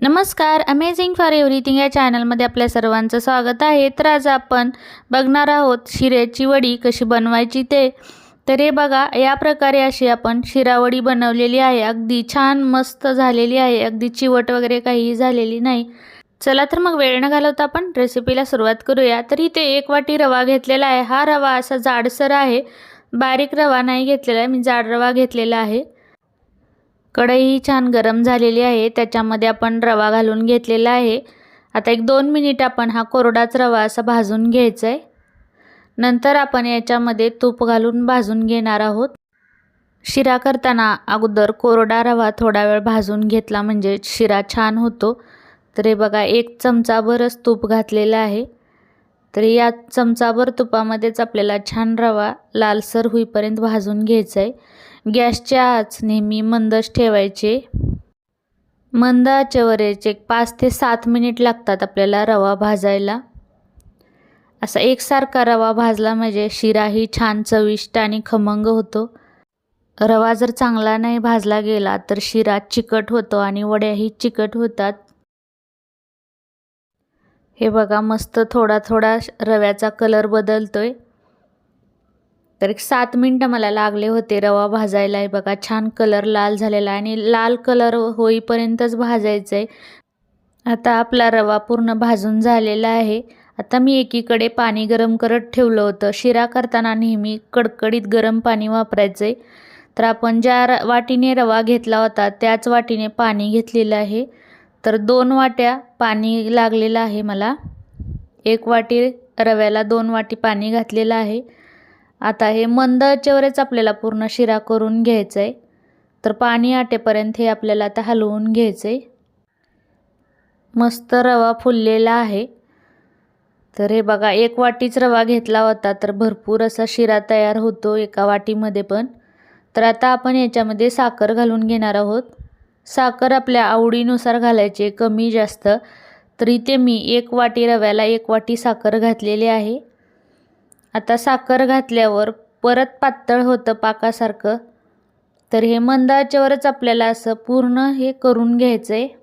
नमस्कार amazing for everything या चॅनलमध्ये आपल्या सर्वांचं स्वागत आहे. तर आज आपण बघणार आहोत शिऱ्याची वडी कशी बनवायची ते. तर हे बघा या प्रकारे अशी आपण शिरावडी बनवलेली आहे. अगदी छान मस्त झालेली आहे. अगदी चिवट वगैरे काहीही झालेली नाही. चला तर मग वेळ न घालवता आपण रेसिपीला सुरुवात करूया. तर इथे एक वाटी रवा घेतलेला आहे. हा रवा असा जाडसर आहे. बारीक रवा नाही घेतलेला आहे. मी जाड रवा घेतलेला आहे. कढई छान गरम झालेली आहे त्याच्यामध्ये आपण रवा घालून घेतलेला आहे. आता एक दोन मिनिट आपण हा कोरडाच रवा असा भाजून घ्यायचा आहे नंतर आपण याच्यामध्ये तूप घालून भाजून घेणार आहोत. शिरा करताना अगोदर कोरडा रवा थोडा वेळ भाजून घेतला म्हणजे शिरा छान होतो. तर हे बघा एक चमचाभरच तूप घातलेलं आहे. तर या चमचाभर तुपामध्येच आपल्याला छान रवा लालसर होईपर्यंत भाजून घ्यायचा आहे गॅसच्या आच नेहमी मंदच ठेवायचे. मंद आचेवर एक पाच ते सात मिनिट लागतात आपल्याला रवा भाजायला. असा एकसारखा रवा भाजला म्हणजे शिराही छान चविष्ट आणि खमंग होतो. रवा जर चांगला नाही भाजला गेला तर शिरा चिकट होतो आणि वड्याही चिकट होतात. हे बघा मस्त थोडा थोडा रव्याचा कलर बदलतो आहे तर एक सात मिनटं मला लागले होते रवा भाजायला. हे बघा छान कलर लाल झालेला आहे आणि लाल कलर होईपर्यंतच भाजायचं आहे आता आपला रवा पूर्ण भाजून झालेला आहे. आता मी एकीकडे पाणी गरम करत ठेवलं होतं. शिरा करताना नेहमी कडकडीत गरम पाणी वापरायचं आहे तर आपण ज्या वाटीने रवा घेतला होता त्याच वाटीने पाणी घेतलेलं आहे. तर दोन वाट्या पाणी लागलेलं आहे मला. एक वाटी रव्याला दोन वाटी पाणी घातलेलं आहे. आता हे मंद आचेवरच आपल्याला पूर्ण शिरा करून घ्यायचं आहे तर पाणी आटेपर्यंत हे आपल्याला आता हलवून घ्यायचं आहे मस्त रवा फुललेला आहे. तर हे बघा एक वाटीच रवा घेतला होता तर भरपूर असा शिरा तयार होतो एका वाटीमध्ये पण. तर आता आपण याच्यामध्ये साखर घालून घेणार आहोत. साखर आपल्या आवडीनुसार घालायचे. कमी जास्त. तर इथे मी एक वाटी रव्याला एक वाटी साखर घातलेली आहे. आता साखर घातल्यावर परत पातळ होतं पाकासारखं. तर हे मंदाच्यावरच आपल्याला असं पूर्ण हे करून घ्यायचं आहे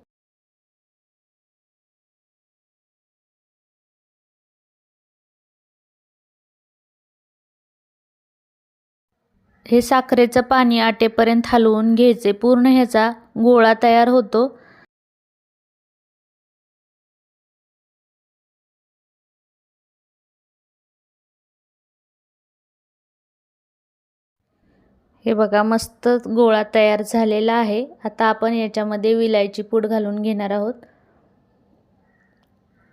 हे साखरेचं पाणी आटेपर्यंत हलवून घ्यायचे. पूर्ण ह्याचा गोळा तयार होतो. हे बघा मस्त गोळा तयार झालेला आहे. आता आपण याच्यामध्ये विलायची पूड घालून घेणार आहोत.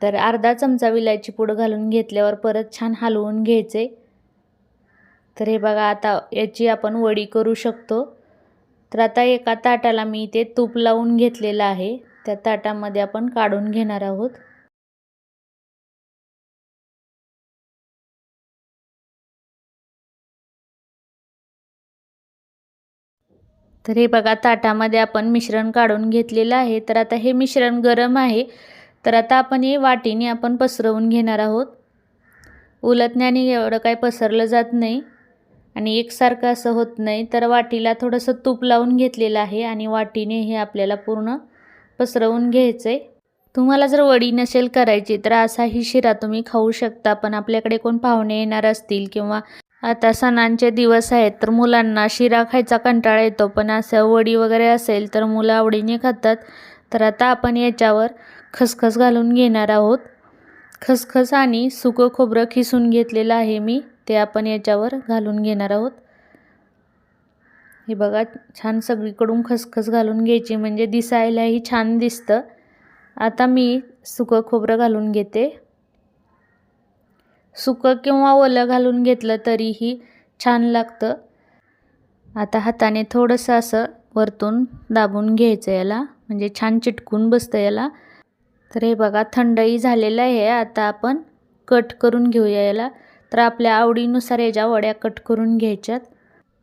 तर अर्धा चमचा विलायची पूड घालून घेतल्यावर परत छान हलवून घ्यायचे. तर हे बघा आता याची आपण वडी करू शकतो. तर आता एका ताटाला मी ते तूप लावून घेतलेलं आहे. त्या ताटामध्ये आपण काढून घेणार आहोत. तर हे बघा ताटामध्ये आपण मिश्रण काढून घेतलेलं आहे. तर आता हे मिश्रण गरम आहे. तर आता आपण हे वाटीने आपण पसरवून घेणार आहोत. उलटण्याने एवढं काय पसरलं जात नाही. आणि एकसारखं असं होत नाही. तर वाटीला थोडंसं तूप लावून घेतलेलं आहे आणि वाटीने हे आपल्याला पूर्ण पसरवून घ्यायचं आहे तुम्हाला जर वडी नसेल करायची तर असाही शिरा तुम्ही खाऊ शकता पण आपल्याकडे कोण पाहुणे येणार असतील किंवा आता सणांचे दिवस आहेत तर मुलांना शिरा खायचा कंटाळा येतो पण असं वडी वगैरे असेल तर मुलं आवडीने खातात. तर आता आपण याच्यावर खसखस घालून घेणार आहोत. खसखस आणि सुकं खोबरं खिसून घेतलेलं आहे मी. ते आपण याच्यावर घालून घेणार आहोत. हे बघा छान सगळीकडून खसखस घालून घ्यायची म्हणजे दिसायलाही छान दिसतं. आता मी सुकं खोबरं घालून घेते. सुकं किंवा ओलं घालून घेतलं तरीही छान लागतं. आता हाताने थोडंसं असं वरतून दाबून घ्यायचं याला म्हणजे छान चिटकून बसतं याला. तर हे बघा थंडही झालेलं आहे. आता आपण कट करून घेऊया याला. तर आपल्या आवडीनुसार याच्या वड्या कट करून घ्यायच्यात.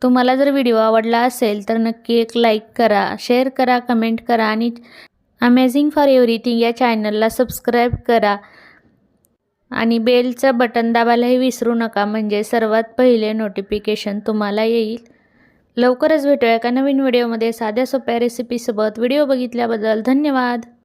तुम्हाला जर व्हिडिओ आवडला असेल तर नक्की एक लाईक करा शेअर करा कमेंट करा आणि अमेझिंग फॉर एव्हरीथिंग या चॅनलला सबस्क्राईब करा. आणि बेलचं बटन दाबायलाही विसरू नका म्हणजे सर्वात पहिले नोटिफिकेशन तुम्हाला येईल. लवकरच भेटूया एका नवीन व्हिडिओमध्ये साध्या सोप्या रेसिपीसोबत व्हिडिओ बघितल्याबद्दल धन्यवाद!